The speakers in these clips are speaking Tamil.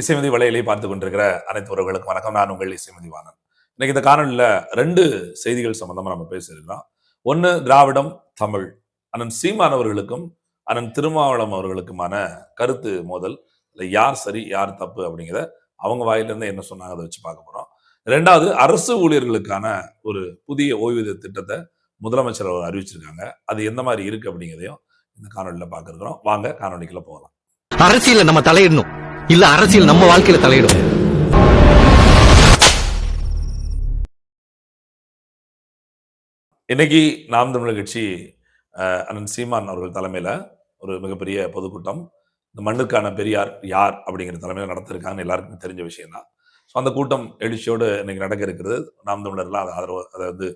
இசைமதி வலையிலே பார்த்து கொண்டிருக்கிற அனைத்து உறவுகளுக்கும் வணக்கம். நான் உங்கள் இசைமதி வாணன் இன்னைக்கு இந்த காணொலியில் ரெண்டு செய்திகள் சம்பந்தமா நம்ம பேசியிருக்கிறோம். ஒன்று திராவிடம் தமிழ். அண்ணன் சீமான் அவர்களுக்கும் அண்ணன் திருமாவளம் அவர்களுக்குமான கருத்து மோதல். இல்லை யார் சரி யார் தப்பு அப்படிங்கிறத அவங்க வாயிலிருந்து என்ன சொன்னாங்க அதை வச்சு பார்க்க போறோம். ரெண்டாவது அரசு ஊழியர்களுக்கான ஒரு புதிய ஓய்வூதிய திட்டத்தை முதலமைச்சர் அவர் அறிவிச்சிருக்காங்க. அது எந்த மாதிரி இருக்கு அப்படிங்கிறதையும் இந்த காணொலியில் பார்க்க வாங்க காணொலிக்குள்ள போகலாம். அரசியல நம்ம தலையிடணும். இல்ல அரசியல் நம்ம வாழ்க்கையில தலையிடும். இன்னைக்கு நாம் தமிழர் கட்சி அஹ், அண்ணன் சீமான் அவர்கள் தலைமையில ஒரு மிகப்பெரிய பொதுக்கூட்டம். இந்த மண்ணுக்கான பெரியார் யார் அப்படிங்கிற தலைமையில் நடத்திருக்காங்கன்னு எல்லாருக்கும் தெரிஞ்ச விஷயம் தான். ஸோ அந்த கூட்டம் எழுச்சியோடு இன்னைக்கு நடக்க இருக்கிறது. நாம் தமிழர்லாம் அதை ஆதரவு அதை வந்து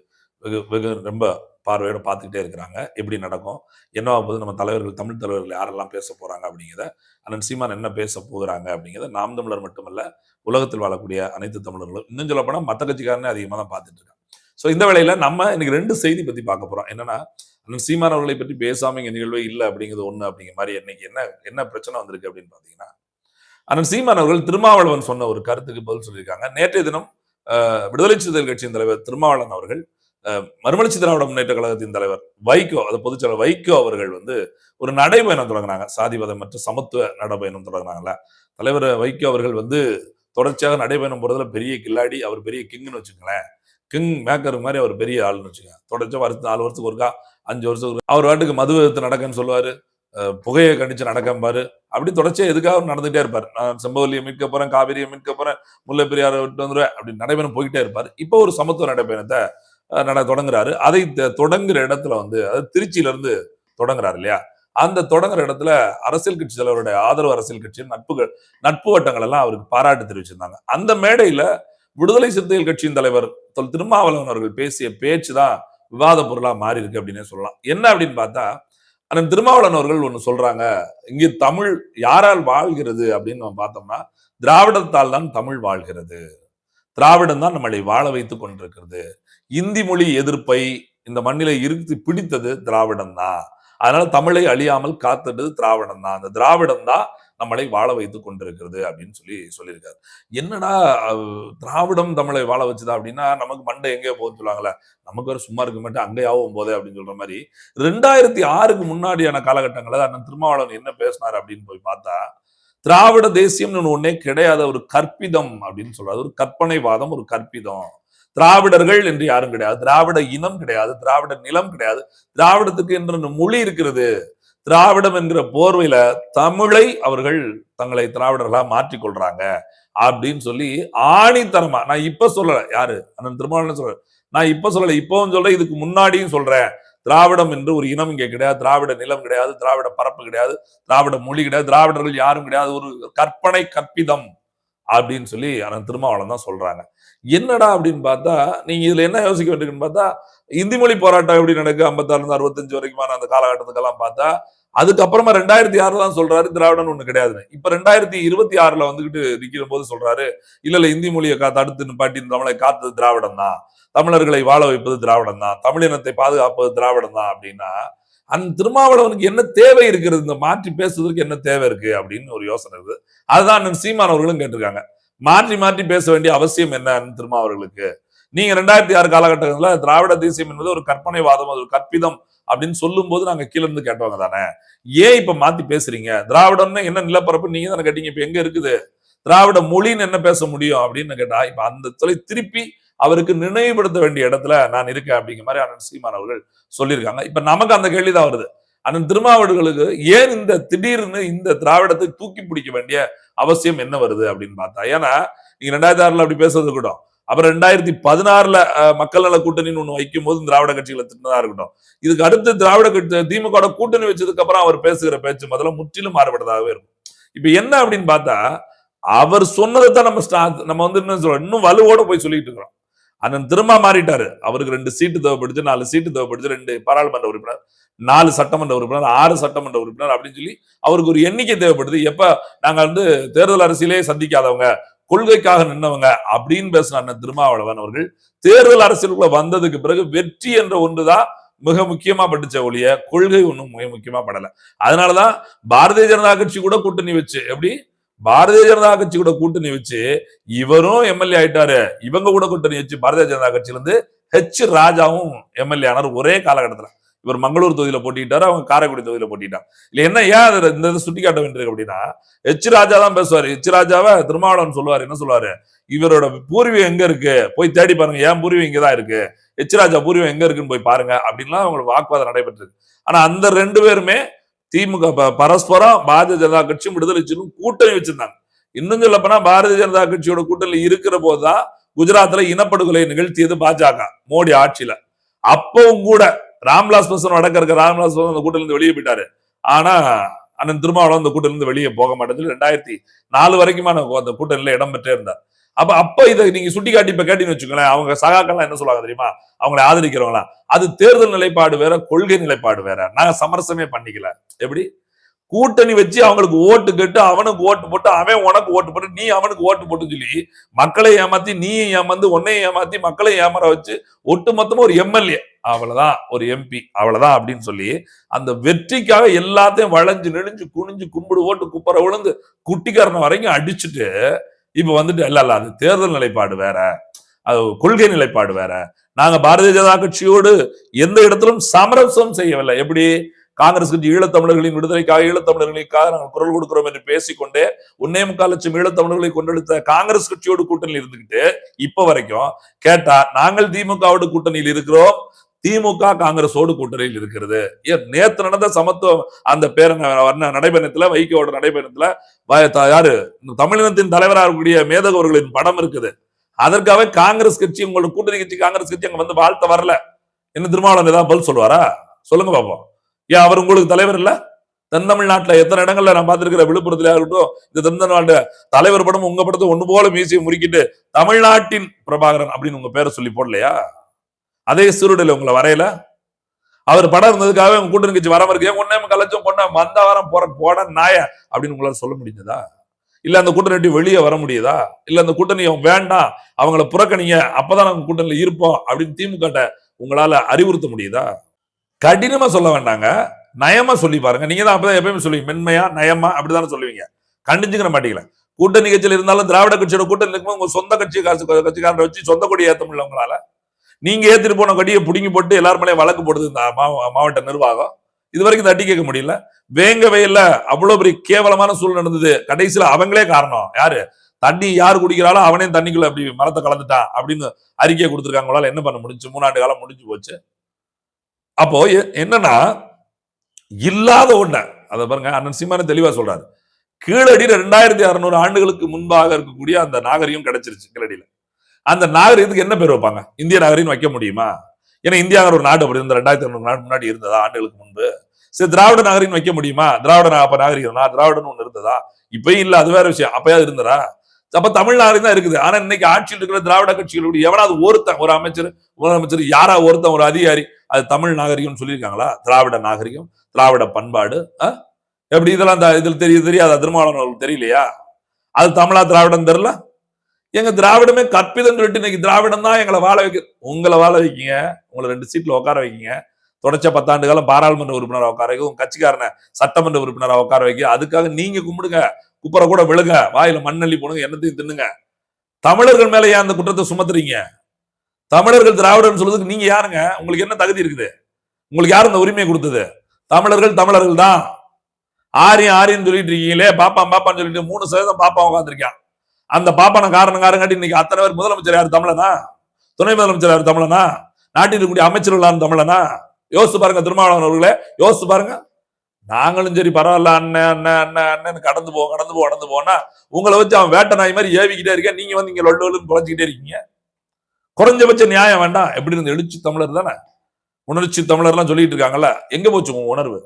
வெகு வெகு ரொம்ப பார்வையோட பார்த்துக்கிட்டே இருக்கிறாங்க. எப்படி நடக்கும்? என்ன போது நம்ம தலைவர்கள் தமிழ் தலைவர்கள் யாரெல்லாம் பேச போறாங்க அப்படிங்கிறத அண்ணன் சீமான் என்ன பேச போகிறாங்க அப்படிங்கிறத நாம் தமிழர் மட்டுமல்ல உலகத்தில் வாழக்கூடிய அனைத்து தமிழர்களும் இன்னும் சொல்ல போனால் மற்ற கட்சிக்காரனே அதிகமாக தான் பார்த்துட்டு இருக்காங்க. ஸோ இந்த வேளையில் நம்ம இன்னைக்கு ரெண்டு செய்தி பத்தி பார்க்க போறோம். என்னன்னா அண்ணன் சீமான் அவர்களை பற்றி பேசாம இங்கே நிகழ்வே இல்லை அப்படிங்கிறது ஒன்று அப்படிங்கிற மாதிரி இன்னைக்கு என்ன என்ன பிரச்சனை வந்திருக்கு அப்படின்னு பாத்தீங்கன்னா அண்ணன் சீமான் அவர்கள் திருமாவளவன் சொன்ன ஒரு கருத்துக்கு பதில் சொல்லியிருக்காங்க. நேற்றைய தினம் விடுதலை சிறுத்தைகள் கட்சியின் தலைவர் திருமாவளவன் அவர்கள் மறுமலர்ச்சி திராவிட முன்னேற்ற கழகத்தின் தலைவர் வைகோ அது பொதுச்செயலர் வைகோ அவர்கள் வந்து ஒரு நடைபயணம் தொடங்கினாங்க. சாதிபதம் மற்றும் சமத்துவ நடைபயணம் தொடங்கினாங்கல்ல. தலைவர் வைகோ அவர்கள் வந்து தொடர்ச்சியாக நடைபயணம் போறதுல பெரிய கில்லாடி அவர் பெரிய கிங்னு வச்சுக்கோங்களேன். கிங் மேக்கர் மாதிரி அவர் பெரிய ஆள்னு வச்சுக்கோங்க. தொடர்ச்சியாக வருஷம் நாலு வருஷத்துக்கு ஒருக்கா அஞ்சு வருஷத்துக்கு அவர் வாட்டுக்கு மது விதத்து நடக்கன்னு சொல்லுவார். புகையை கண்டிச்சு நடக்கம்பாரு அப்படி தொடர்ச்சியாக எதுக்காக நடந்துகிட்டே இருப்பார். நான் செம்பவல்லியை மீட்க போகிறேன் காவிரியை மீட்க போகிறேன் முல்லை பெரியாரை விட்டு வந்துடுவேன் அப்படி நடைபயணம் போய்கிட்டே இருப்பார். இப்போ ஒரு சமத்துவ நடைபயணத்தை நட தொடங்குறாரு. அதை தொடங்குற இடத்துல வந்து அதாவது திருச்சியில இருந்து தொடங்குறாரு இல்லையா? அந்த தொடங்குற இடத்துல அரசியல் கட்சி தலைவருடைய ஆதரவு அரசியல் கட்சியின் நட்புகள் நட்பு வட்டங்கள் எல்லாம் அவருக்கு பாராட்டு தெரிவிச்சிருந்தாங்க. அந்த மேடையில விடுதலை சிறுத்தைகள் கட்சியின் தலைவர் திருமாவளவன் அவர்கள் பேசிய பேச்சு தான் விவாத பொருளா மாறி இருக்கு அப்படின்னே சொல்லலாம். என்ன அப்படின்னு பார்த்தா அண்ணன் திருமாவளவன் அவர்கள் ஒண்ணு சொல்றாங்க இங்கே தமிழ் யாரால் வாழ்கிறது அப்படின்னு நம்ம பார்த்தோம்னா திராவிடத்தால் தான் தமிழ் வாழ்கிறது. திராவிடம் தான் நம்மளை வாழ வைத்துக் கொண்டிருக்கிறது. இந்தி மொழி எதிர்ப்பை இந்த மண்ணில இறுத்தி பிடித்தது திராவிடம் தான் அதனால தமிழை அழியாமல் காத்தது திராவிடம் தான் அந்த திராவிடம் தான் நம்மளை வாழ வைத்துக் கொண்டிருக்கிறது அப்படின்னு சொல்லி சொல்லியிருக்காரு. என்னடா திராவிடம் தமிழை வாழ வச்சுதா அப்படின்னா நமக்கு மண்டை எங்கேயோ போகுதுன்னு சொல்லுவாங்கல்ல நமக்கு ஒரு சும்மா இருக்க மாட்டேன் அங்கேயாவும் போதே அப்படின்னு சொல்ற மாதிரி ரெண்டாயிரத்தி ஆறுக்கு முன்னாடியான காலகட்டங்களில் அண்ணன் திருமாவளவன் என்ன பேசினார் அப்படின்னு போய் பார்த்தா திராவிட தேசியம்னு ஒண்ணே கிடையாத ஒரு கற்பிதம் அப்படின்னு சொல்றாரு. ஒரு கற்பனைவாதம் ஒரு கற்பிதம். திராவிடர்கள் என்று யாரும் கிடையாது. திராவிட இனம் கிடையாது. திராவிட நிலம் கிடையாது. திராவிடத்துக்கு என்ற மொழி இருக்கிறது. திராவிடம் என்கிற போர்வையில தமிழை அவர்கள் தங்களை திராவிடர்களா மாற்றிக்கொள்றாங்க அப்படின்னு சொல்லி ஆணித்தரமா நான் இப்ப சொல்லல யாரு? அண்ணன் திருமாவளவன் சொல்ற நான் இப்ப சொல்லல இப்பவும் சொல்றேன் இதுக்கு முன்னாடியும் சொல்றேன். திராவிடம் என்று ஒரு இனம் இங்கே கிடையாது. திராவிட நிலம் கிடையாது. திராவிட பரப்பு கிடையாது. திராவிட மொழி கிடையாது. திராவிடர்கள் யாரும் கிடையாது. ஒரு கற்பனை கற்பிதம். அப்படின்னு சொல்லி அண்ணன் திருமாவளம் தான் சொல்றாங்க. என்னடா அப்படின்னு பார்த்தா நீங்க இதுல என்ன யோசிக்க வேண்டியதுன்னு பார்த்தா இந்தி மொழி போராட்டம் எப்படி நடக்கு ஐம்பத்தாறுல இருந்து அறுபத்தஞ்சு வரைக்குமான அந்த காலகட்டத்துக்கெல்லாம் பார்த்தா அதுக்கப்புறமா ரெண்டாயிரத்தி ஆறுல தான் சொல்றாரு திராவிடம் ஒண்ணு கிடையாதுன்னு. இப்ப ரெண்டாயிரத்தி இருபத்தி ஆறுல வந்துகிட்டு நிக்கிற போது சொல்றாரு இல்ல இல்ல இந்தி மொழியை கா தடுத்து நிப்பாட்டி தமிழை காத்தது திராவிடம் தான் தமிழர்களை வாழ வைப்பது திராவிடம் தான் தமிழினத்தை பாதுகாப்பது திராவிடம் தான் அப்படின்னா அந்த திருமாவளவனுக்கு என்ன தேவை இருக்கிறது? இந்த மாற்றி பேசுவதற்கு என்ன தேவை இருக்கு? அப்படின்னு ஒரு யோசனை இருக்குது. அதுதான் சீமான் அவர்களும் கேட்டிருக்காங்க. மாற்றி மாற்றி பேச வேண்டிய அவசியம் என்ன திருமாவர்களுக்கு நீங்க ரெண்டாயிரத்தி ஆறு காலகட்டத்துல திராவிட தேசியம் என்பது ஒரு கற்பனைவாதம் அது ஒரு கற்பிதம் அப்படின்னு சொல்லும் போது நாங்க கீழே இருந்து கேட்டவங்க தானே? ஏன் இப்ப மாத்தி பேசுறீங்க? திராவிடம்னு என்ன நிலப்பரப்பு? நீங்க தானே கேட்டீங்க. இப்ப எங்க இருக்குது? திராவிட மொழின்னு என்ன பேச முடியும் அப்படின்னு கேட்டா இப்ப அந்த தொலை திருப்பி அவருக்கு நினைவுபடுத்த வேண்டிய இடத்துல நான் இருக்கேன் அப்படிங்கிற மாதிரி அண்ணன் சீமான் அவர்கள் சொல்லியிருக்காங்க. இப்ப நமக்கு அந்த கேள்விதான் வருது. அண்ணன் திருமாவடுகளுக்கு ஏன் இந்த திடீர்னு இந்த திராவிடத்தை தூக்கி பிடிக்க வேண்டிய அவசியம் என்ன வருது அப்படின்னு பார்த்தா ஏன்னா நீங்க ரெண்டாயிரத்தி ஆறுல அப்படி பேசுறது கூட அப்புறம் ரெண்டாயிரத்தி பதினாறுல மக்கள் நல கூட்டணின்னு ஒண்ணு வைக்கும் போது திராவிட கட்சிகளை திட்டினதா இருக்கட்டும். இதுக்கு அடுத்து திராவிட கட்சி திமுக கூட்டணி வச்சதுக்கு அப்புறம் அவர் பேசுகிற பேச்சு முதல்ல முற்றிலும் மாறுபட்டதாகவே இருக்கும். இப்ப என்ன அப்படின்னு பார்த்தா அவர் சொன்னதை தான் நம்ம நம்ம வந்து என்ன சொல்றோம் இன்னும் வலுவோட போய் சொல்லிட்டு இருக்கிறோம். அண்ணன் திரும்ப மாறிட்டாரு. அவருக்கு ரெண்டு சீட்டு தேவைப்படுச்சு நாலு சீட்டு தேவைப்படுச்சு ரெண்டு பாராளுமன்ற உறுப்பினர் நாலு சட்டமன்ற உறுப்பினர் ஆறு சட்டமன்ற உறுப்பினர் அப்படின்னு சொல்லி அவருக்கு ஒரு எண்ணிக்கை தேவைப்படுது. எப்ப நாங்க வந்து தேர்தல் அரசியலே சந்திக்காதவங்க கொள்கைக்காக நின்னவங்க அப்படின்னு பேசின அண்ணன் திருமாவளவன் அவர்கள் தேர்தல் அரசியலுக்குள்ள வந்ததுக்கு பிறகு வெற்றி என்ற ஒன்றுதான் மிக முக்கியமா பட்டுச்ச ஒழிய கொள்கை ஒன்றும் மிக முக்கியமா படல. அதனாலதான் பாரதிய ஜனதா கட்சி கூட கூட்டணி வச்சு எப்படி பாரதிய ஜனதா கட்சி கூட கூட்டணி வச்சு இவரும் எம்எல்ஏ ஆயிட்டாரு. இவங்க கூட கூட்டணி வச்சு பாரதிய ஜனதா கட்சியில இருந்து ஹெச் ராஜாவும் எம்எல்ஏ ஆனார் ஒரே காலகட்டத்துல. இவர் மங்களூர் தொகுதியில போட்டிட்டாரு அவங்க காரைக்குடி தொகுதியில போட்டிட்டாங்க இல்ல என்ன ஏன் அதை இந்த இதை சுட்டி காட்ட வேண்டியிருக்கு அப்படின்னா ஹெச் ராஜா தான் பேசுவார். ஹெச் ராஜாவை திருமாவளவன் சொல்லுவார். என்ன சொல்லுவாரு? இவரோட பூர்வீகம் எங்க இருக்கு? போய் தேடி பாருங்க. ஏன் பூர்வீகம் இங்கதான் இருக்கு? ஹெச் ராஜா பூர்வீகம் எங்க இருக்குன்னு போய் பாருங்க. அப்படின்லாம் அவங்களுக்கு வாக்குவாதம் நடைபெற்றது. ஆனா அந்த ரெண்டு பேருமே திமுக பரஸ்பரம் பாரதிய ஜனதா கட்சியும் விடுதலை சிறுத்தையும் கூட்டணி வச்சிருந்தாங்க. இன்னும் சொல்ல போனா பாரதிய ஜனதா கட்சியோட கூட்டணி இருக்கிற போதுதான் குஜராத்ல இனப்படுகொலை நிகழ்த்தியது பாஜக மோடி ஆட்சியில. அப்பவும் கூட ராம்விலாஸ் பாஸ்வான் வடக்க இருக்க ராம்விலாஸ் பாஸ்வான் அந்த கூட்டணில இருந்து வெளியே போயிட்டாரு. ஆனா அண்ணன் திருமாவளவன் அந்த கூட்டிலிருந்து வெளியே போக மாட்டேன் ரெண்டாயிரத்தி நாலு வரைக்குமா நான் அந்த கூட்டணியில இடம் பெற்றே இருந்தார். அப்ப அப்ப இதை நீங்க சுட்டி காட்டி இப்ப கேட்டீங்கன்னு வச்சுக்கோங்களேன் அவங்க சகாக்கள்லாம் என்ன சொல்லுவாங்க தெரியுமா? அவங்களை ஆதரிக்கிறவங்களா அது தேர்தல் நிலைப்பாடு வேற கொள்கை நிலைப்பாடு வேற. நாங்க சமரசமே பண்ணிக்கல. எப்படி? கூட்டணி வச்சு அவங்களுக்கு ஓட்டு கேட்டு அவனுக்கு ஓட்டு போட்டு அவன் உனக்கு ஓட்டு போட்டு நீ அவனுக்கு ஓட்டு போட்டு சொல்லி மக்களை ஏமாத்தி நீயும் ஏமாந்து உன்னையும் ஏமாத்தி மக்களை ஏமாற வச்சு ஒட்டு மொத்தமா ஒரு எம்எல்ஏ அவ்வளவுதான். ஒரு எம்பி அவ்வளவுதான் அப்படின்னு சொல்லி அந்த வெற்றிக்காக எல்லாத்தையும் வளைஞ்சு நெழிஞ்சு குனிஞ்சு கும்பிடு ஓட்டு குப்பரை விழுந்து குட்டிக்காரன் வரைக்கும் அடிச்சுட்டு இப்ப வந்துட்டு இல்ல இல்ல அது தேர்தல் நிலைப்பாடு வேற. அது கொள்கை நிலைப்பாடு வேற. நாங்க பாரதிய ஜனதா கட்சியோடு எந்த இடத்திலும் சமரசம் செய்யவில்லை. எப்படி? காங்கிரஸ் கட்சி ஈழத்தமிழர்களின் விடுதலைக்காக ஈழத்தமிழர்களுக்காக நாங்கள் குரல் கொடுக்கிறோம் என்று பேசிக்கொண்டே ஒன்னே முக்கால் லட்சம் ஈழத்தமிழர்களை கொண்டெடுத்த காங்கிரஸ் கட்சியோடு கூட்டணியில் இருந்துகிட்டு இப்ப வரைக்கும் கேட்டா நாங்கள் திமுகவோடு கூட்டணியில் இருக்கிறோம். திமுக காங்கிரஸோடு கூட்டணியில் இருக்கிறது. ஏன்? நேத்து நடந்த சமத்துவம் அந்த பேரண வர்ண நடைபயணத்துல வைகோட நடைபயணத்துல யாரு? இந்த தமிழினத்தின் தலைவராக இருக்கக்கூடிய மேதகவர்களின் படம் இருக்குது. அதற்காக காங்கிரஸ் கட்சி உங்களோட கூட்டணி கட்சி காங்கிரஸ் கட்சி அங்க வந்து வாழ்த்த வரல. என்ன திருமாவளவன் ஏதாவது பதில் சொல்லுவாரா? சொல்லுங்க பாப்போம். ஏன் அவர் உங்களுக்கு தலைவர் இல்ல? தென்தமிழ்நாட்டுல எத்தனை இடங்கள்ல நான் பார்த்திருக்கிற விழுப்புரத்துல இருக்கட்டும் இந்த தென் தலைவர் படமும் உங்க படத்தை ஒண்ணு போல மீசியை முறுக்கிட்டு தமிழ்நாட்டின் பிரபாகரன் அப்படின்னு உங்க பேரை சொல்லி போடலையா? அதே சூருடையில் உங்களை வரையல? அவர் படம் இருந்ததுக்காக உங்க கூட்டணி கட்சி வராம இருக்கு ஏன் ஒன்னே கலைச்சும் கொண்ட வந்த வாரம் போற போட நாய அப்படின்னு உங்களால சொல்ல முடிஞ்சதா? இல்ல அந்த கூட்டணி வெளியே வர முடியுதா? இல்ல அந்த கூட்டணி அவன் வேண்டாம் அவங்கள புறக்கணிங்க அப்பதான் நாங்க கூட்டணியில இருப்போம் அப்படின்னு திமுக உங்களால அறிவுறுத்த முடியுதா? கடினமா சொல்ல வேண்டாங்க. நயமா சொல்லி பாருங்க. நீங்க தான் அப்பதான் எப்பயுமே சொல்லுவீங்க. மென்மையா நயமா அப்படிதானே சொல்லுவீங்க. கண்டிச்சுக்கிற மாட்டீங்களா. கூட்டணி கட்சியில் இருந்தாலும் திராவிட கட்சியோட கூட்டணி இருக்கும்போது உங்க சொந்த கட்சி காசு கட்சிக்காரரை வச்சு சொந்த கொடி ஏற்ற முடியல உங்களால? நீங்க ஏத்திட்டு போன கொடியை பிடுங்கி போட்டு எல்லாரும் மேலே வழக்கு போடுது இந்த மாவட்ட நிர்வாகம். இது வரைக்கும் தட்டி கேட்க முடியல. வேங்க வெயில்ல அவ்வளவு பெரிய கேவலமான சூழ்நிலை நடந்தது. கடைசியில அவங்களே காரணம். யாரு? தண்ணி யார் குடிக்கிறாளோ அவனே தண்ணிக்குள்ள அப்படி மரத்தை கலந்துட்டான் அப்படின்னு அறிக்கை கொடுத்துருக்காங்களால என்ன பண்ண முடிஞ்சு? மூணாண்டு காலம் முடிஞ்சு போச்சு. அப்போ எ- என்னன்னா இல்லாத ஒண்ண. அதை பாருங்க அண்ணன் சீமானே தெளிவா சொல்றாரு. கீழடியில ரெண்டாயிரத்தி அறுநூறு ஆண்டுகளுக்கு முன்பாக இருக்கக்கூடிய அந்த நாகரிகம் கிடைச்சிருச்சு கீழடியில. அந்த நாகரிகத்துக்கு என்ன பேர் வைப்பாங்க? இந்திய நாகரிகம் வைக்க முடியுமா? ஏன்னா இந்தியாங்கிற ஒரு நாடு அப்படி இருந்த ரெண்டாயிரத்தி அறுநூறு நாடு முன்னாடி இருந்ததா? ஆண்டுகளுக்கு முன்பு. சரி திராவிட நாகரிகம் வைக்க முடியுமா? திராவிட நா- அப்ப நாகரிகம் திராவிடன்னு ஒண்ணு இருந்ததா? இப்பயும் இல்ல அது வேற விஷயம். அப்பயாவது இருந்ததா? அப்ப தமிழ் நாகரிகம் தான் இருக்குது. ஆனா இன்னைக்கு ஆட்சியில் இருக்கிற திராவிட கட்சிகளோட எவனாவது ஒருத்தன் ஒரு அமைச்சர் முதலமைச்சர் யாரா ஒருத்தன் ஒரு அதிகாரி அது தமிழ் நாகரிகம்னு சொல்லியிருக்காங்களா? திராவிட நாகரிகம் திராவிட பண்பாடு எப்படி இதெல்லாம் இதில் இதுல தெரிய தெரியாது? திருமாவளவன் தெரியலையா? அது தமிழா திராவிடம் தெரியல? எங்க திராவிடமே கற்பிதம் சொல்லிட்டு இன்னைக்கு திராவிடம் தான் எங்களை வாழ வைக்க உங்களை வாழ வைக்கீங்க. உங்களை ரெண்டு சீட்ல உட்கார வைக்கீங்க. தொடர்ச்ச பத்தாண்டு காலம் பாராளுமன்ற உறுப்பினராக உட்கார வைக்க உங்க கட்சிக்காரனை சட்டமன்ற உறுப்பினராக உட்கார வைக்க. அதுக்காக நீங்க கும்பிடுங்க. குப்பரை கூட விழுங்க வாயில மண்ணள்ளி போடுங்க. என்னத்தையும் தின்னுங்க. தமிழர்கள் மேல ஏன் அந்த குற்றத்தை சுமத்துறீங்க? தமிழர்கள் திராவிடர்னு சொல்றதுக்கு நீங்க யாருங்க? உங்களுக்கு என்ன தகுதி இருக்குது? உங்களுக்கு யார் இந்த உரிமையை கொடுத்தது? தமிழர்கள் தமிழர்கள் தான். ஆரியம் ஆரியன்னு சொல்லிட்டு இருக்கீங்களே. பாப்பான் பாப்பான்னு சொல்லிட்டு மூணு சதவீதம் பாப்பா உட்காந்துருக்கான் அந்த பாப்பான காரணம் காரங்காட்டி இன்னைக்கு அத்தனை பேர் முதலமைச்சர் யார்? தமிழனா? துணை முதலமைச்சர் யார்? தமிழனா? நாட்டில் இருக்கக்கூடிய அமைச்சர்கள் யார்? தமிழனா? யோசிச்சு பாருங்க திருமாவளவன் அவர்களே யோசிச்சு பாருங்க. நாங்களும் சரி பரவாயில்ல அண்ணன் அண்ணன் அண்ணன் அண்ணன் கடந்து போ கடந்து போ கடந்து போனா உங்களை வச்சு அவன் வேட்டை நாய் மாதிரி ஏவிக்கிட்டே இருக்கேன் நீங்க வந்து இங்க லொல்லுன்னு குறைச்சிக்கிட்டே இருக்கீங்க. குறைஞ்சபட்ச நியாயம் வேண்டாம். எப்படி இருந்து எழுச்சி தமிழர் தானே? உணர்ச்சி தமிழர்லாம் சொல்லிட்டு இருக்காங்கல்ல எங்க போச்சு உங்க உணர்வு?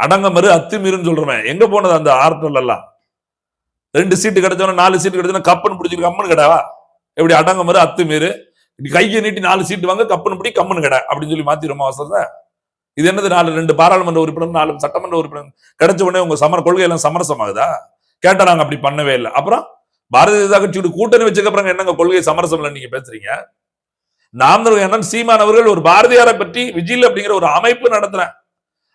அடங்க மறு அத்துமீறுன்னு சொல்றேன் எங்க போனது அந்த ஆர்டல் எல்லாம் ரெண்டு சீட்டு கிடைச்சோன்னா நாலு சீட்டு கிடைச்சோன்னா கப்பன் பிடிச்சிருக்கு கம்மன் கடாவா எப்படி அடங்க மாதிரி அத்துமீறு இப்படி கையை நீட்டி நாலு சீட்டு வாங்க கப்பன் பிடி கம்மன் கடை அப்படின்னு சொல்லி மாத்திரமா அவசரத்தை இது என்னது நாலு ரெண்டு பாராளுமன்ற உறுப்பினர் நாலு சட்டமன்ற உறுப்பினர் கிடைச்ச உடனே உங்க சமர கொள்கை எல்லாம் சமரசமாகுதா? கேட்டா நாங்க அப்படி பண்ணவே இல்லை. அப்புறம் பாரதிய ஜனதா கட்சியோட கூட்டணி வச்சதுக்கு அப்புறம் என்னங்க கொள்கை சமரசம் இல்லை நீங்க பேசுறீங்க? நாம் என்ன சீமான் அவர்கள் ஒரு பாரதியாரை பற்றி விஜில் அப்படிங்கிற ஒரு அமைப்பு நடத்துறேன்.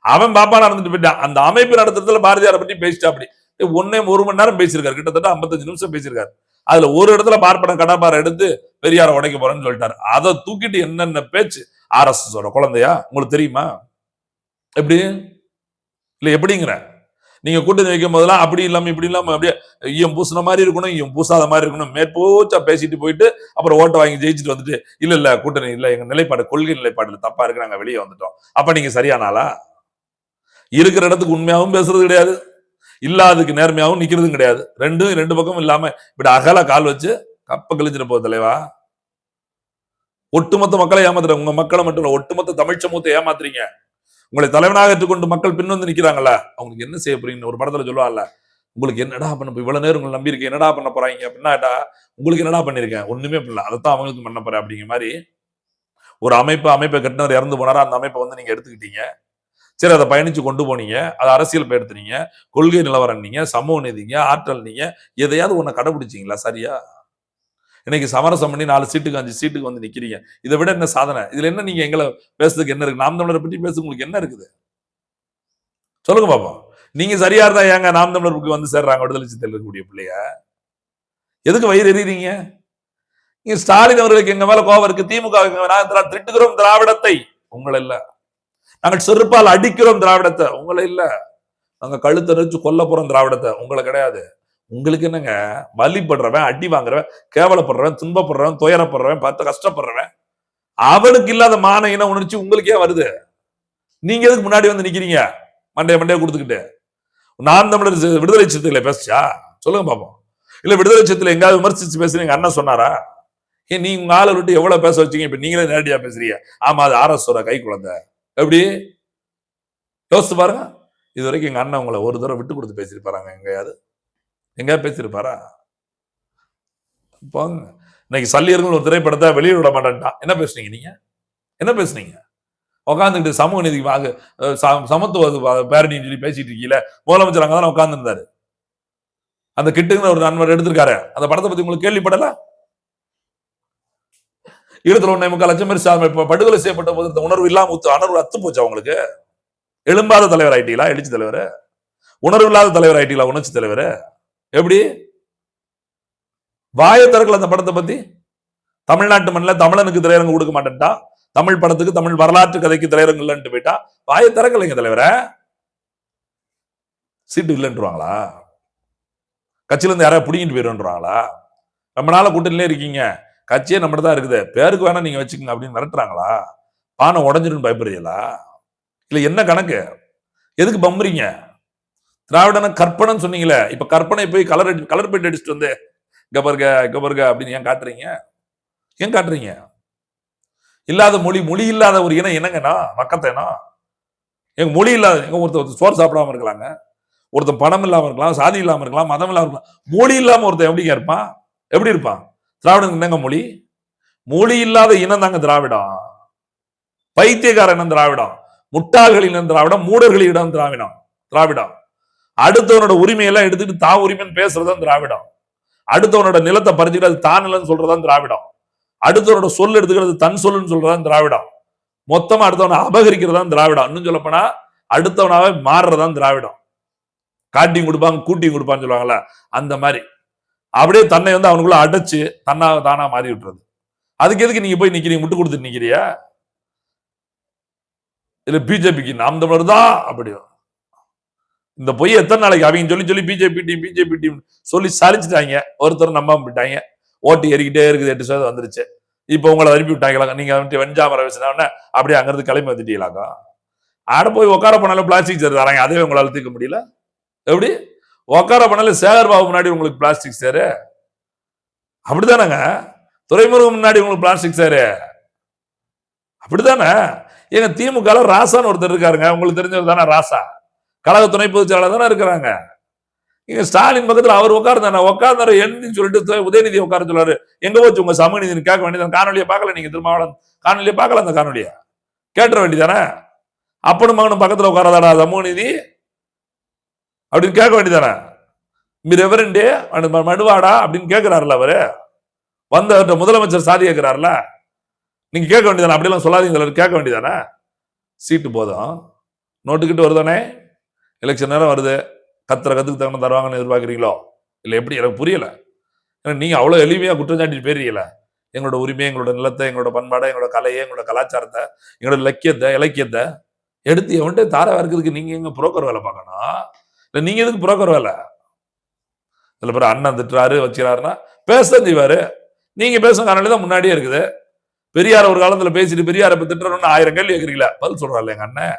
அவன் பாப்பா நடந்துட்டு போயிட்டான். அந்த அமைப்பு நடத்துறதுல பாரதியாரை பற்றி பேசிட்டா அப்படி. ஒன்னே ஒரு மணி நேரம் பேசியிருக்காரு. கிட்டத்தட்ட 55 நிமிஷம் பேசியிருக்காரு. அதுல ஒரு இடத்துல பார்ப்பன கடாபாரம் எடுத்து பெரியார உடைக்க போறேன்னு சொல்லிட்டாரு. அதை தூக்கிட்டு என்னென்ன பேச்சு ஆர்எஸ்எஸ் ஓட குழந்தையா? உங்களுக்கு தெரியுமா? எப்படி? இல்ல எப்படிங்கிற? நீங்க கூட்டணி வைக்கும் போதெல்லாம் அப்படி இல்லாம இப்படி இல்லாம அப்படியே ஈயம் பூசின மாதிரி இருக்கணும் ஈயம் பூசாத மாதிரி இருக்கணும். மேற்போச்சா பேசிட்டு போயிட்டு அப்புறம் ஓட்டை வாங்கி ஜெயிச்சுட்டு வந்துட்டு இல்ல இல்ல கூட்டணி இல்ல எங்க நிலைப்பாடு கொள்கை நிலைப்பாடுல தப்பா இருக்கு நாங்க வெளியே வந்துட்டோம். அப்ப நீங்க சரியானாலா? இருக்கிற இடத்துக்கு உண்மையாகவும் பேசுறது கிடையாது. இல்லாததுக்கு நேர்மையாகவும் நிக்கிறதும் கிடையாது. ரெண்டும் ரெண்டு பக்கமும் இல்லாம இப்படி அகல கால் வச்சு கப்ப கழிச்சிட்டு போ தலைவா? ஒட்டுமொத்த மக்களை ஏமாத்துற உங்க மக்களை மட்டும் இல்ல ஒட்டுமொத்த தமிழ் சமூகத்தை ஏமாத்துறீங்க. உங்களை தலைவனாக ஏற்றுக்கொண்டு மக்கள் பின் வந்து நிக்கிறாங்கல்ல அவங்களுக்கு என்ன செய்ய போறீங்கன்னு ஒரு படத்துல சொல்லுவாங்கல்ல உங்களுக்கு என்னடா பண்ண இவ்வளவு நேரம் உங்களை நம்பி என்னடா பண்ண போறாங்க அப்படின்னாட்டா உங்களுக்கு என்னடா பண்ணிருக்கேன்? ஒண்ணுமே பண்ணல அதைத்தான் அவங்களுக்கு பண்ண போறேன் அப்படிங்கிற மாதிரி ஒரு அமைப்பு அமைப்பை கட்டினவர் இறந்து போனாரா? அந்த அமைப்பை வந்து நீங்க எடுத்துக்கிட்டீங்க. சரி அதை பயணிச்சு கொண்டு போனீங்க. அதை அரசியல் பெயர்த்துனீங்க. கொள்கை நிலவரம் நீங்க சமூக நீதிங்க ஆற்றல் நீங்க எதையாவது ஒன்றை கடைபிடிச்சிங்களா? சரியா? இன்னைக்கு சமரசம் பண்ணி நாலு சீட்டுக்கு அஞ்சு சீட்டுக்கு வந்து நிக்கிறீங்க. இதை விட என்ன சாதனை? இதுல என்ன நீங்க எங்களை பேசுறதுக்கு என்ன இருக்கு? நாம் தமிழரை பற்றி பேச உங்களுக்கு என்ன இருக்குது? சொல்லுங்க பாப்போம். நீங்க சரியா இருந்தா ஏங்க நாம் தமிழருக்கு வந்து சேர்றாங்க? விடுதலை சித்தல் இருக்கக்கூடிய பிள்ளைய. எதுக்கு வயிறு எறிகிறீங்க நீங்க ஸ்டாலின் அவர்களுக்கு எங்க மேல கோபம் இருக்கு திமுக நாங்கள் திட்டுகிறோம் திராவிடத்தை. உங்களை இல்லை நாங்கள் செருப்பால் அடிக்கிறோம் திராவிடத்தை. உங்களை இல்ல. நாங்க கழுத்தை நெரிச்சு கொல்ல போறோம் திராவிடத்தை. உங்களை கிடையாது. உங்களுக்கு என்னங்க? வலிப்படுறவன் அடி வாங்குறவன் கேவலப்படுறவன் துன்பப்படுறவன் துயரப்படுறவன் பார்த்து கஷ்டப்படுறவன். அவனுக்கு இல்லாத மான இன உணர்ச்சி உங்களுக்கே வருது. நீங்க எதுக்கு முன்னாடி வந்து நிக்கிறீங்க? மண்டைய மண்டைய கொடுத்துக்கிட்டு. நான் தமிழர் விடுதலை சிறுத்தைகளை பேசுச்சா? சொல்லுங்க பாப்போம். இல்ல விடுதலை சிறுத்தையில எங்காவது விமர்சிச்சு பேசுறீங்க அண்ணன் சொன்னாரா? ஏன் நீ உங்க ஆளை விட்டு எவ்வளவு பேச வச்சீங்க? இப்ப நீங்களே நேரடியா பேசுறீங்க. ஆமா அது ஆர்எஸ் கை குழந்தை. எப்படி? யோசிச்சு பாருங்க இது வரைக்கும் எங்கள் அண்ணன் உங்களை ஒரு தடவை விட்டு கொடுத்து பேசியிருப்பாராங்க எங்கேயாவது. எங்கேயாவது பேசியிருப்பாரா? போங்க. இன்னைக்கு சல்லியர்கள் ஒரு திரைப்படத்தை வெளியிட விட மாட்டேன்ட்டான். என்ன பேசுனீங்க நீங்க? என்ன பேசுனீங்க? உட்காந்துக்கிட்டு சமூக நீதிக்கு வாங்க ச- சமத்துவ பேரணின்னு சொல்லி பேசிட்டு இருக்கீல முதலமைச்சர் அங்கே தானே உட்காந்துருந்தாரு அந்த கிட்டுங்கிற ஒரு நண்பர் எடுத்திருக்காரு. அந்த படத்தை பத்தி உங்களுக்கு கேள்விப்படலை? இருபத்தி ஒண்ணே முக்கால் லட்சம் பேர் சார் படுகொலை செய்யப்பட்ட போது இந்த உணர்வு இல்லாமல் உத்து- உணர்வு அத்து போச்சு அவங்களுக்கு எழும்பாத தலைவர் ஆயிட்டீங்களா? எழுச்சி தலைவர்? உணர்வு இல்லாத தலைவர் ஆயிட்டீங்களா? உணர்ச்சி தலைவர்? எப்படி? வாய திறக்கல அந்த படத்தை பத்தி? தமிழ்நாட்டு மண்ணில் தமிழனுக்கு திரையரங்கு கொடுக்க மாட்டேன்ட்டா? தமிழ் படத்துக்கு தமிழ் வரலாற்று கதைக்கு திரையரங்கு இல்லைன்ட்டு போயிட்டா? வாயை திறக்கலைங்க தலைவரை? சீட்டு இல்லைன்றாங்களா கட்சியில இருந்து யாராவது பிடிங்கிட்டு போயிடுன்றாங்களா ரொம்ப நாளா கூட்டணிலே இருக்கீங்க. கட்சியே நம்ம தான் இருக்குது. பேருக்கு வேணா நீங்கள் வச்சுக்கோங்க அப்படின்னு மிரட்டுறாங்களா? பானை உடஞ்சிருன்னு பயப்படுறீங்களா? இல்லை என்ன கணக்கு? எதுக்கு பம்புறீங்க? திராவிடன கற்பனைன்னு சொன்னீங்களே. இப்போ கற்பனை போய் கலர் அடி கலர் பெயிண்ட் அடிச்சுட்டு வந்து கபர்க பாருங்க பாருங்க அப்படின்னு ஏன் காட்டுறீங்க? ஏன் காட்டுறீங்க? இல்லாத மொழி மொழி இல்லாத ஒரு இனம் என்னங்கண்ணா மக்கத்தேனா எங்க மொழி இல்லாத எங்க ஒருத்தர் ஒருத்தர் சோறு சாப்பிடாம இருக்கலாங்க ஒருத்தர் பணம் இல்லாமல் இருக்கலாம் சாதி இல்லாமல் இருக்கலாம் மதம் இல்லாமல் இருக்கலாம். மொழி இல்லாமல் ஒருத்தன் எப்படிங்க இருப்பான்? எப்படி இருப்பான்? திராவிடம் என்னங்க மொழி? மொழி இல்லாத இனம் தாங்க திராவிடம். பைத்தியக்கார இனம் திராவிடம். முட்டாள்கள் இனம் திராவிடம். மூடர்கள் இடம் திராவிடம். திராவிடம். அடுத்தவனோட உரிமையெல்லாம் எடுத்துட்டு தான் உரிமைன்னு பேசுறதுதான் திராவிடம். அடுத்தவனோட நிலத்தை பறிச்சுட்டு அது தான் நிலம்னு சொல்றதுதான் திராவிடம். அடுத்தவனோட சொல் எடுத்துக்கிறது தன் சொல்லுன்னு சொல்றதான் திராவிடம். மொத்தமா அடுத்தவனை அபகரிக்கிறதான் திராவிடம். இன்னும் சொல்லப்போனா அடுத்தவனாவே மாறுறதான் திராவிடம். காட்டியும் கொடுப்பாங்க கூட்டியும் கொடுப்பான்னு சொல்லுவாங்கல்ல அந்த மாதிரி. அப்படியே தன்னை வந்து அவனுக்குள்ள அடைச்சு தன்னா தானா மாறி விட்டுறது. அதுக்கு எதுக்கு நீங்க போய் நிக்கிறீங்க? முட்டு கொடுத்துட்டு நிக்கிறியா? இல்ல பிஜேபிக்கு நாம் தமிழர் தான் அப்படி. இந்த பொய் எத்தனை நாளைக்கு? அவங்க சொல்லி சொல்லி பிஜேபி டீம் பிஜேபி டீம் சொல்லி சலிச்சுட்டாங்க ஒருத்தர் நம்பாம விட்டாங்க ஓட்டு ஏறிக்கிட்டே இருக்குது எட்டு சதவீதம் வந்துருச்சு. இப்போ உங்களை அனுப்பி விட்டாங்களா நீங்க வந்துட்டு வெஞ்சாமர பேசினோடனே அப்படியே அங்கிருந்து கிளம்பி வந்துட்டீங்களாக்கா ஆட போய் உட்கார போனாலும் பிளாஸ்டிக் சேர் தராங்க அதே உங்களால் தீர்க்க முடியல. எப்படி? உட்கார பண்ணல சேகர் பாபு முன்னாடி உங்களுக்கு பிளாஸ்டிக் சேரு? அப்படிதானங்க துறைமுருகம் முன்னாடி உங்களுக்கு பிளாஸ்டிக் சேரு? அப்படிதானே எங்க திமுக ராசான்னு ஒருத்தர் இருக்காருங்க. உங்களுக்கு தெரிஞ்சவர் தானே ராசா? கழக துணை பொதுச் தானே இருக்கிறாங்க. இங்க ஸ்டாலின் பக்கத்துல அவர் உட்கார்ந்தானே உட்கார்ந்தாரு என்னன்னு சொல்லிட்டு உதயநிதி உட்கார சொல்றாரு. எங்க போச்சு உங்க சமூகநீதி கேட்க வேண்டியது காணொலியை பார்க்கல நீங்க திருமாவளம் காணொலியை பார்க்கல அந்த காணொலியை? கேட்டுற வேண்டியதானே அப்பனும் மகனும் பக்கத்துல சமூக நீதி? அப்படின்னு கேட்க வேண்டியதானே மீ மனு மனுவாடா அப்படின்னு கேட்கிறாருல அவரு. வந்த முதலமைச்சர் சாதி கேட்கிறாருல நீங்க கேட்க வேண்டியதானே அப்படிலாம் சொல்லாதீங்க கேட்க வேண்டியதானே சீட்டு போதும். நோட்டுக்கிட்டு வருதானே? எலெக்ஷன் நேரம் வருது. கத்துற கத்துக்கு தகுந்த தருவாங்கன்னு எதிர்பார்க்குறீங்களோ? இல்லை எப்படி? எனக்கு புரியல. ஏன்னா நீங்க அவ்வளோ எளிமையாக குற்றம் சாட்டிட்டு போயிருக்கீங்கள எங்களோட உரிமை எங்களோட நிலத்தை எங்களோட பண்பாடை எங்களோட கலையை எங்களோட கலாச்சாரத்தை எங்களோட இலக்கியத்தை இலக்கியத்தை எடுத்து எவன்ட்டு தார வர்க்கிறதுக்கு நீங்கள் எங்கள் புரோக்கர் வேலை பார்க்கணும்? இல்லை நீங்க எதுக்கு புரோக்கர் வேலை? சில பேர் அண்ணன் திட்டுறாரு வச்சுறாருன்னா பேச செய்வாரு. நீங்க பேசும் காரணம் தான் முன்னாடியே இருக்குது. பெரியார் ஒரு காலத்துல பேசிட்டு பெரியார் இப்ப திட்டுறோம்னு ஆயிரம் கேள்வி கேட்குறீங்களா? பதில் சொல்றாரு எங்க அண்ணன்.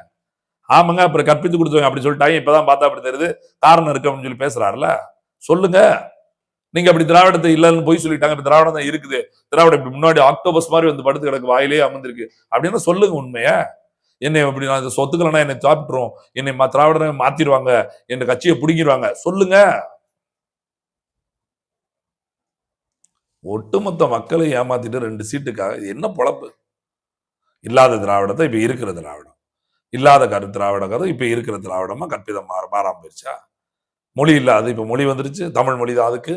ஆமாங்க அப்புறம் கற்பித்து கொடுத்தவங்க அப்படி சொல்லிட்டாங்க இப்பதான் பார்த்தா அப்படி தெரியுது. காரணம் இருக்கு அப்படின்னு சொல்லி பேசுறாருல சொல்லுங்க. நீங்க அப்படி திராவிடத்தை இல்லைன்னு போய் சொல்லிட்டாங்க இப்ப திராவிடம் தான் இருக்குது. திராவிடம் இப்படி முன்னாடி ஆக்டோபஸ் மாதிரி வந்து படுத்து கிடக்கு வாயிலே அமர்ந்திருக்கு. அப்படின்னு சொல்லுங்க உண்மையை. என்னை இப்படி நான் இந்த சொத்துக்கலன்னா என்னை சாப்பிட்டுரும். என்னை மா- திராவிடரை மாத்திடுவாங்க என் கட்சியை பிடிங்கிடுவாங்க சொல்லுங்க. ஒட்டுமொத்த மக்களை ஏமாத்திட்டு ரெண்டு சீட்டுக்காக என்ன பொழப்பு? இல்லாத திராவிடத்தை இப்ப இருக்கிற திராவிடம். இல்லாத கரு திராவிட கதை இப்ப இருக்கிற திராவிடமா கற்பிதம் மாற மாறாம போயிருச்சா? மொழி இல்லாது இப்ப மொழி வந்துருச்சு. தமிழ் மொழி தான் அதுக்கு.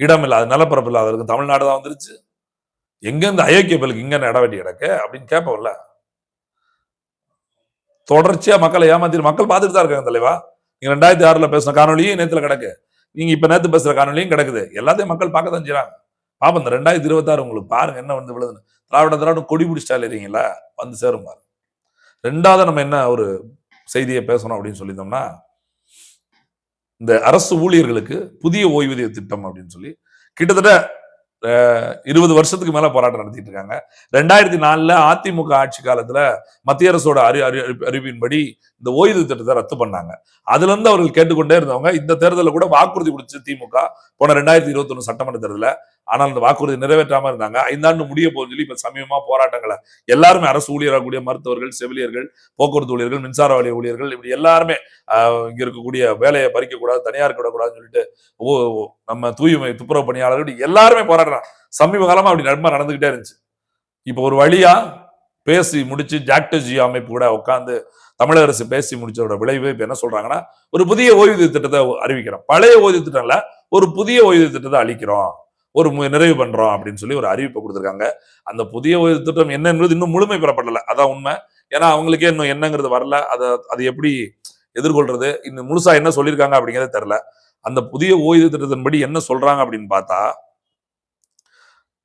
இடம் இல்லாத நிலப்பரப்பு இல்லாததுக்கு தமிழ்நாடு தான் வந்துருச்சு. எங்க இந்த அயோக்கிய பலுக்கு இங்க இட கிடக்க அப்படின்னு கேட்போம்ல தொடர்ச்சியா மக்களை ஏமாத்திட்டு மக்கள் பார்த்துட்டு தான் இருக்காங்க தலைவா. நீங்க ரெண்டாயிரத்தி ஆறுல பேசின காணொலியும் நேத்துல கிடக்கு. நீங்க இப்ப நேத்து பேசுற காணொலியும் கிடக்குது. எல்லாத்தையும் மக்கள் பார்க்க தான் செய்றாங்க. பாப்போம் இந்த ரெண்டாயிரத்தி இருபத்தாறு உங்களுக்கு பாருங்க என்ன வந்து விழுதுன்னு. திராவிட திராவிட கொடி பிடிச்சிட்டாலே இருக்கீங்களா? வந்து சேரும் பாருங்க. ரெண்டாவது நம்ம என்ன ஒரு செய்தியை பேசணும் அப்படின்னு சொல்லியிருந்தோம்னா இந்த அரசு ஊழியர்களுக்கு புதிய ஓய்வூதிய திட்டம் அப்படின்னு சொல்லி கிட்டத்தட்ட இருபது வருஷத்துக்கு மேல போராட்டம் நடத்திட்டு இருக்காங்க ரெண்டாயிரத்தி நாலுல அதிமுக ஆட்சி காலத்துல மத்திய அரசோட அறி அறி அறிவின்படி இந்த ஓய்வு திட்டத்தை ரத்து பண்ணாங்க. அதுல இருந்து அவர்கள் கேட்டுக்கொண்டே இருந்தவங்க இந்த தேர்தலில் கூட வாக்குறுதி கொடுத்து திமுக போன ரெண்டாயிரத்தி இருபத்தி ஒண்ணு சட்டமன்ற தேர்தலில் ஆனால் அந்த வாக்குறுதி நிறைவேற்றாம இருந்தாங்க. ஐந்தாண்டு முடிய போகுது சொல்லி இப்ப சமீபமா போராட்டங்களை எல்லாருமே அரசு ஊழியராகக்கூடிய மருத்துவர்கள் செவிலியர்கள் போக்குவரத்து ஊழியர்கள் மின்சார வாரிய ஊழியர்கள் இப்படி எல்லாருமே இங்க இருக்கக்கூடிய வேலையை பறிக்கக்கூடாது தனியார் விடக்கூடாதுன்னு சொல்லிட்டு ஓ நம்ம தூய்மை துப்புரவு பணியாளர்கள் இப்படி எல்லாருமே போராடுறாங்க. சமீப காலமா அப்படி நன்மை நடந்துகிட்டே இருந்துச்சு. இப்போ ஒரு வழியா பேசி முடிச்சு ஜாக்டஜி அமைப்பு கூட உட்காந்து தமிழக அரசு பேசி முடிச்சதோட விளைவு இப்போ என்ன சொல்றாங்கன்னா ஒரு புதிய ஓய்வூதிய திட்டத்தை அறிவிக்கிறோம். பழைய ஓய்வு திட்டம்ல ஒரு புதிய ஓய்வூதிய திட்டத்தை அளிக்கிறோம். ஒரு மு- நிறைவு பண்றோம் அப்படின்னு சொல்லி ஒரு அறிவிப்பை கொடுத்துருக்காங்க. அந்த புதிய ஓய்வு திட்டம் என்ன என்பது இன்னும் முழுமை பெறப்படலை. அதான் உண்மை. ஏன்னா அவங்களுக்கே இன்னும் என்னங்கிறது வரல. அதை அது எப்படி எதிர்கொள்றது? இன்னும் முழுசா என்ன சொல்லியிருக்காங்க அப்படிங்கிறத தெரியல. அந்த புதிய ஓய்வு திட்டத்தின்படி என்ன சொல்றாங்க அப்படின்னு பார்த்தா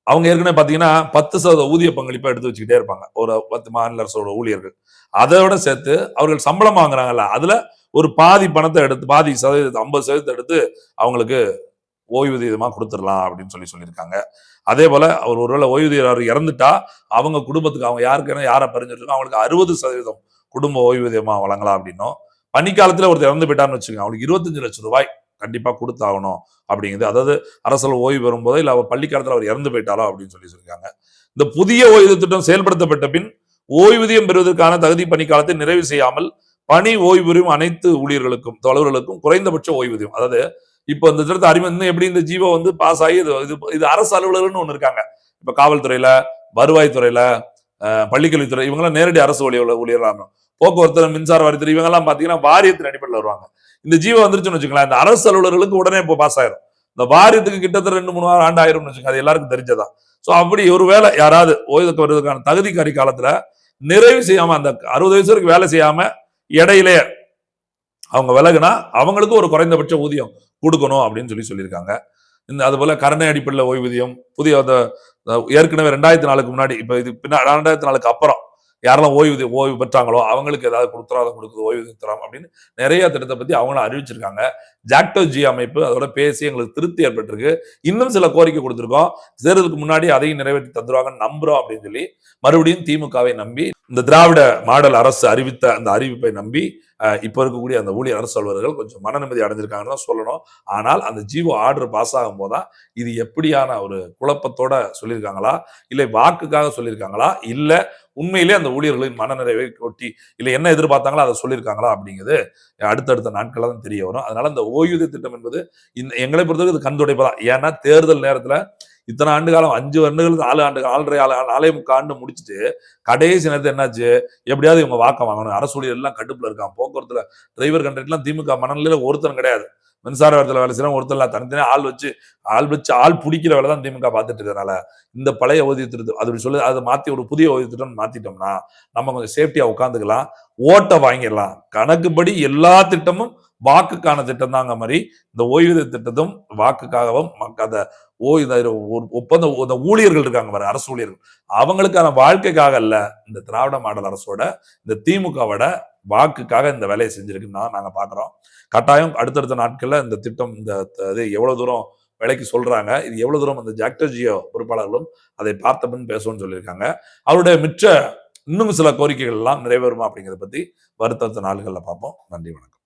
அவங்க ஏற்கனவே பாத்தீங்கன்னா பத்து சதவீத ஊதிய பங்களிப்பை எடுத்து வச்சுக்கிட்டே இருப்பாங்க. ஒரு பத்து மாநில அரசோட ஊழியர்கள். அதோட சேர்த்து அவர்கள் சம்பளம் வாங்குறாங்கல்ல அதுல ஒரு பாதி பணத்தை எடுத்து பாதி சதவீதத்தை ஐம்பது சதவீதத்தை எடுத்து அவங்களுக்கு ஓய்வூதியமாக கொடுத்துடலாம் அப்படின்னு சொல்லி சொல்லியிருக்காங்க. அதே போல அவர் ஒருவேளை ஓய்வூதியர் இறந்துட்டா அவங்க குடும்பத்துக்கு அவங்க யாருக்கு யாரை பரிஞ்சிருக்கோ அவங்களுக்கு அறுபது சதவீதம் குடும்ப ஓய்வூதியமாக வழங்கலாம் அப்படின்னும். பனிக்காலத்தில் ஒருத்தர் இறந்து போயிட்டான்னு வச்சுக்கோங்க அவங்களுக்கு இருபத்தஞ்சு லட்சம் ரூபாய் கண்டிப்பாக கொடுத்தாகணும் அப்படிங்கிறது அதாவது அரசல் ஓய்வு பெறும்போதோ இல்லை அவர் பள்ளிக்காலத்தில் அவர் இறந்து போயிட்டாரோ அப்படின்னு சொல்லி சொல்லியிருக்காங்க. இந்த புதிய ஓய்வு திட்டம் செயல்படுத்தப்பட்ட பின் ஓய்வூதியம் பெறுவதற்கான தகுதி பணிக்காலத்தை நிறைவு செய்யாமல் பணி ஓய்வு பெறும் அனைத்து ஊழியர்களுக்கும் தொழில்களுக்கும் குறைந்தபட்ச ஓய்வூதியம் அதாவது இப்போ இந்த திட்டத்தை அறிமுகம் எப்படி இந்த ஜீவோ வந்து பாஸ் ஆகி இது இது அரசு அலுவலர்னு ஒன்று இருக்காங்க. இப்ப காவல்துறையில வருவாய்த்துறையில பள்ளிக்கல்வித்துறை இவங்கெல்லாம் நேரடி அரசு ஊழியர் ஊழியர்களாக போக்குவரத்து மின்சார வாரியத்துறை இவங்கெல்லாம் பாத்தீங்கன்னா வாரியத்தின் அடிப்படையில் வருவாங்க. இந்த ஜீவோ வந்துருச்சுன்னு வச்சுக்கலாம் இந்த அரசு அலுவலர்களுக்கு உடனே இப்போ பாஸ் ஆயிரும். இந்த வாரியத்துக்கு கிட்டத்தட்ட ரெண்டு மூணு ஆண்டு ஆயிரும்னு வச்சுக்கோங்க அது எல்லாருக்கும் தெரிஞ்சதா சோ அப்படி ஒருவேளை யாராவது ஓய்வுக்கு வருவதற்கான தகுதி கறி காலத்துல நிறைவு செய்யாம அந்த அறுபது வயசு வரைக்கும் வேலை செய்யாம இடையிலே அவங்க விலகுனா அவங்களுக்கும் ஒரு குறைந்தபட்ச ஊதியம் கொடுக்கணும் அப்படின்னு சொல்லி சொல்லியிருக்காங்க. இந்த அது போல கருணை அடிப்படையில் ஓய்வூதியம் புதிய அந்த ஏற்கனவே ரெண்டாயிரத்தி நாலுக்கு முன்னாடி இப்ப இது பின்னா ரெண்டாயிரத்தி நாலுக்கு அப்புறம் யாரெல்லாம் ஓய்வூதியம் ஓய்வு பெற்றாங்களோ அவங்களுக்கு ஏதாவது அதை கொடுக்குது ஓய்வூதியம் தரோம் அப்படின்னு நிறைய திட்டத்தை பத்தி அவங்களும் அறிவிச்சிருக்காங்க. ஜாக்டோ ஜி அமைப்பு அதோட பேசி எங்களுக்கு திருப்தி ஏற்பட்டிருக்கு. இன்னும் சில கோரிக்கை கொடுத்திருக்கோம். தேர்தலுக்கு முன்னாடி அதையும் நிறைவேற்றி தந்துருவாங்கன்னு நம்புறோம் அப்படின்னு சொல்லி மறுபடியும் திமுகவை நம்பி இந்த திராவிட மாடல் அரசு அறிவித்த அந்த அறிவிப்பை நம்பி இப்போ இருக்கக்கூடிய அந்த ஊழியர் அரசு கொஞ்சம் மன நிம்மதி அடைஞ்சிருக்காங்கன்னு தான் சொல்லணும். ஆனால் அந்த ஜீவோ ஆர்டர் பாஸ் ஆகும் போதான் இது எப்படியான ஒரு குழப்பத்தோட சொல்லியிருக்காங்களா? இல்லை வாக்குக்காக சொல்லியிருக்காங்களா? இல்லை உண்மையிலே அந்த ஊழியர்களின் மனநிறைவை கொட்டி இல்லை என்ன எதிர்பார்த்தாங்களோ அதை சொல்லியிருக்காங்களா அப்படிங்கிறது அடுத்தடுத்த நாட்களில் தான் தெரிய வரும். அதனால அந்த ஓய்வூதிய திட்டம் என்பது இந்த எங்களை பொறுத்தவரைக்கும் இது கண்துடைப்பு தான். ஏன்னா தேர்தல் நேரத்தில் இத்தனை ஆண்டு காலம் அஞ்சு வருடங்கள் நாலு ஆண்டு நாலரை ஆளு நாலே முக்கால் ஆண்டு முடிச்சுட்டு கடைசி நேரத்தை என்னாச்சு? எப்படியாவது இவங்க வாக்க வாங்கணும். அரசு எல்லாம் கட்டுப்புல இருக்கான் போக்குவரத்துல டிரைவர் கண்ட்ரக்ட்லாம் திமுக மனநிலையில ஒருத்தன் கிடையாது. மின்சார வாரியத்துல வேலை செய்யறோம் ஒருத்தர் இல்லை. தனித்தனியா ஆள் வச்சு ஆள் வச்சு ஆள் பிடிக்கிற வேலை தான் திமுக பார்த்துட்டு இருக்கிறனால இந்த பழைய ஓதிய திட்டத்தை அது சொல்லி அதை மாற்றி ஒரு புதிய ஓதிய திட்டம் மாற்றிட்டோம்னா நம்ம கொஞ்சம் சேஃப்டியாக உட்காந்துக்கலாம் ஓட்டை வாங்கிடலாம். கணக்குப்படி எல்லா திட்டமும் வாக்குக்கான திட்டம் தாங்க மாதிரி. இந்த ஓய்வூதிய திட்டத்தும் வாக்குக்காகவும் அந்த ஓய்வு ஒப்பந்த இந்த ஊழியர்கள் இருக்காங்க பாரு அரசு ஊழியர்கள். அவங்களுக்கான வாழ்க்கைக்காக அல்ல இந்த திராவிட மாடல் அரசோட இந்த திமுகவோட வாக்குக்காக இந்த வேலையை செஞ்சிருக்குன்னு தான் நாங்க பாக்குறோம். கட்டாயம் அடுத்தடுத்த நாட்கள்ல இந்த திட்டம் இந்த இது எவ்வளவு தூரம் விலைக்கு சொல்றாங்க இது எவ்வளவு தூரம் அந்த ஜாக்டோஜியோ பொறுப்பாளர்களும் அதை பார்த்த பின் பேசுவோம்னு சொல்லியிருக்காங்க. அவருடைய மிச்ச இன்னும் சில கோரிக்கைகள் எல்லாம் நிறைவேறுமா அப்படிங்கிறத பத்தி வருத்தத்த நாள்களில் பார்ப்போம். நன்றி வணக்கம்.